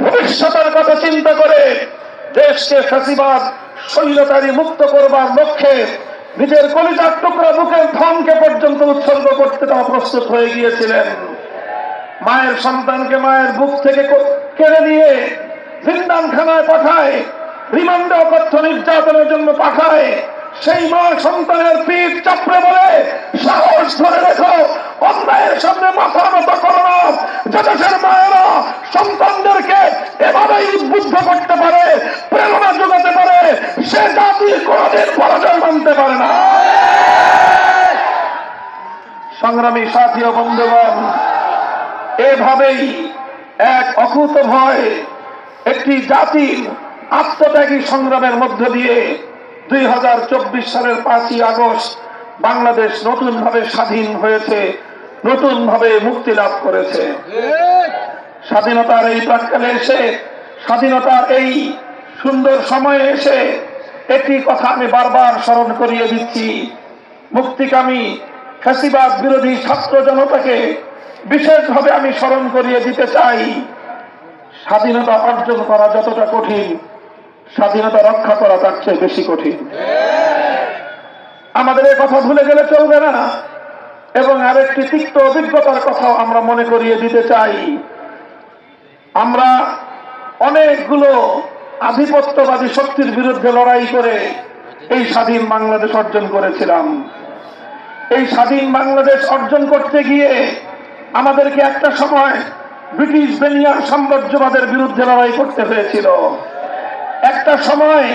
ভবিষ্যতের কথা চিন্তা করে দেশকে ফাঁসিবাদ শৈলতারি মুক্ত করবার লক্ষ্যে নিজের কলিজার টুকরা বুকের ধনকে পর্যন্ত উৎসর্গ করতে তারা প্রস্তুত হয়ে গিয়েছিলেন। মায়ের সন্তানকে মায়ের বুক থেকে কেড়ে নিয়ে জিন্দানখানায় পাঠায়, রিমান্ডে অকথ্য নির্যাতনের জন্য পাঠায়, সেই মা সন্তানের পিঠ চাপড়ে বলে, সাহস ধরে রেখো, অন্যায়ের সামনে মাথা নত করো না যে দেশের মায়েরা সংগ্রামী সাথী বন্ধুগণ, এভাবেই এক অকুত ভয় একটি জাতির আত্মত্যাগী সংগ্রামের মধ্য দিয়ে দুই হাজার চব্বিশ সালের পাঁচই আগস্ট বাংলাদেশ নতুনভাবে স্বাধীন হয়েছে, নতুনভাবে মুক্তি লাভ করেছে। স্বাধীনতার এই প্রাককালে এসে, স্বাধীনতার এই সুন্দর সময়ে এসে একটি কথা আমি বারবার স্মরণ করিয়ে দিচ্ছি। মুক্তিকামী ফ্যাসিবাদ বিরোধী ছাত্র জনতাকে বিশেষভাবে আমি স্মরণ করিয়ে দিতে চাই। স্বাধীনতা অর্জন করা যতটা কঠিন, স্বাধীনতা রক্ষা করা তার চেয়ে বেশি কঠিন। আমাদের এই কথা ভুলে গেলে চলবে না। এবং আরেকটি তিক্ত অভিজ্ঞতার কথাও আমরা মনে করিয়ে দিতে চাই। আমরা অনেকগুলো আধিপত্যবাদী শক্তির বিরুদ্ধে লড়াই করে এই স্বাধীন বাংলাদেশ অর্জন করেছিলাম। এই স্বাধীন বাংলাদেশ অর্জন করতে গিয়ে আমাদেরকে একটা সময় ব্রিটিশ বেনিয়ার সাম্রাজ্যবাদের বিরুদ্ধে লড়াই করতে হয়েছিল। একটা সময়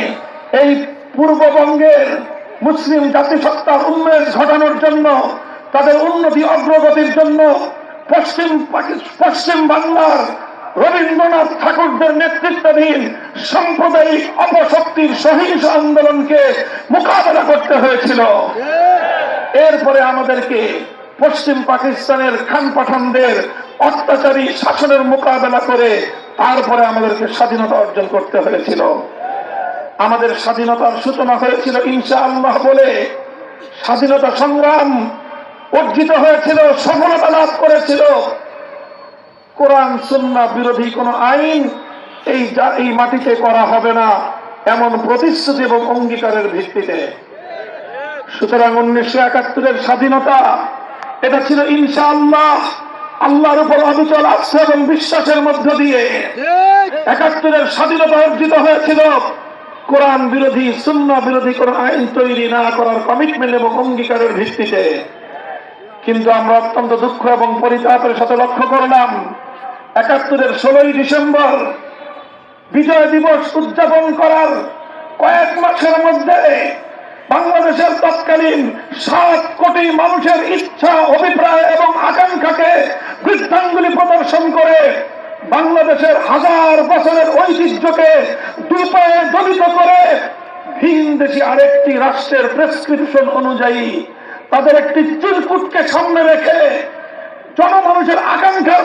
এই পূর্ববঙ্গের মুসলিম জাতিসত্তার উন্নয়ন ঘটানোর জন্য, তাদের উন্নতি অগ্রগতির জন্য পশ্চিম পশ্চিম বাংলার রবীন্দ্রনাথ ঠাকুরদের নেতৃত্বাধীন সাম্প্রদায়িক অপশক্তির সহিংস আন্দোলনকে মোকাবেলা করতে হয়েছিল। এরপরে আমাদেরকে পশ্চিম পাকিস্তানের খান পাঠানদের অত্যাচারী শাসনের মোকাবেলা করে তারপরে আমাদেরকে স্বাধীনতা অর্জন করতে হয়েছিল। আমাদের স্বাধীনতার সূচনা হয়েছিল ইনশা আল্লাহ বলে স্বাধীনতা সংগ্রাম অর্জিত হয়েছিল, সফলতা লাভ করেছিল। কোরআন, সুন্না বিরোধী কোন আইন এই এই মাটিতে করা হবে না, এমন প্রতিশ্রুতি এবং অঙ্গীকারের ভিত্তিতে। সুতরাং উনিশশো একাত্তরের স্বাধীনতা, এটা ছিল ইনশাআল্লাহ, আল্লাহর উপর অবিচল আস্থা এবং বিশ্বাসের মধ্য দিয়ে একাত্তরের স্বাধীনতা অর্জিত হয়েছিল। কোরআন বিরোধী শূন্য বিরোধী কোন আইন তৈরি না করার কমিটমেন্ট এবং অঙ্গীকারের ভিত্তিতে। কিন্তু আমরা অত্যন্ত দুঃখ এবং পরিতাপের সাথে লক্ষ্য করলাম, একাত্তরের ষোলোই ডিসেম্বর বিজয় দিবস উদযাপন করার কয়েক মাসের মধ্যে বাংলাদেশের তৎকালীন সাত কোটি মানুষের ইচ্ছা, অভিপ্রায় এবং আকাঙ্ক্ষাকে বৃদ্ধাঙ্গুলি প্রদর্শন করে বাংলাদেশের হাজার বছরের ঐতিহ্যকে দুপায়ে দলিত করে ভিন আরেকটি রাষ্ট্রের প্রেসক্রিপশন অনুযায়ী তাদের একটি চিরকুটকে সামনে রেখে জনমানুষের আকাঙ্ক্ষার